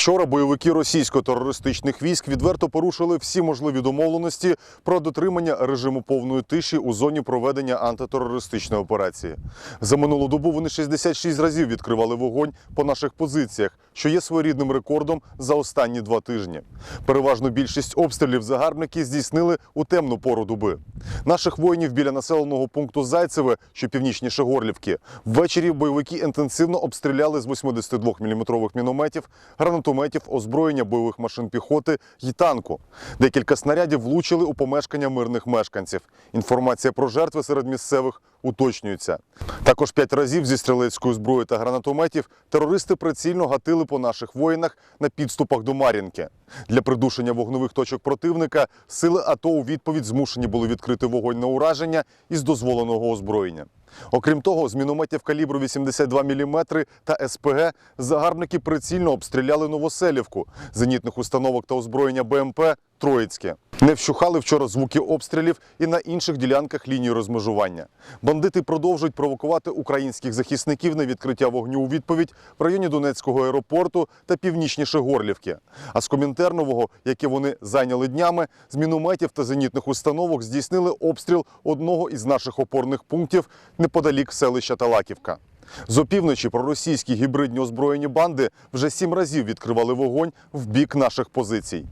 Вчора бойовики російсько-терористичних військ відверто порушили всі можливі домовленості про дотримання режиму повної тиші у зоні проведення антитерористичної операції. За минулу добу вони 66 разів відкривали вогонь по наших позиціях, що є своєрідним рекордом за останні два тижні. Переважну більшість обстрілів загарбники здійснили у темну пору доби. Наших воїнів біля населеного пункту Зайцеве, що північніше Горлівки, ввечері бойовики інтенсивно обстріляли з 82-мм мінометів, гранатометів, озброєння бойових машин піхоти й танку. Декілька снарядів влучили у помешкання мирних мешканців. Інформація про жертви серед місцевих уточнюється. Також п'ять разів зі стрілецької зброї та гранатометів терористи прицільно гатили по наших воїнах на підступах до Мар'їнки. Для придушення вогневих точок противника сили АТО у відповідь змушені були відкрити вогонь на ураження із дозволеного озброєння. Окрім того, з мінометів калібру 82 мм та СПГ загарбники прицільно обстріляли Новоселівку, зенітних установок та озброєння БМП Троїцьке. Не вщухали вчора звуки обстрілів і на інших ділянках лінії розмежування. Бандити продовжують провокувати українських захисників на відкриття вогню у відповідь в районі Донецького аеропорту та північніше Горлівки. А з Комінтернового, яке вони зайняли днями, з мінометів та зенітних установок здійснили обстріл одного із наших опорних пунктів неподалік селища Талаківка. З опівночі проросійські гібридні озброєні банди вже сім разів відкривали вогонь в бік наших позицій.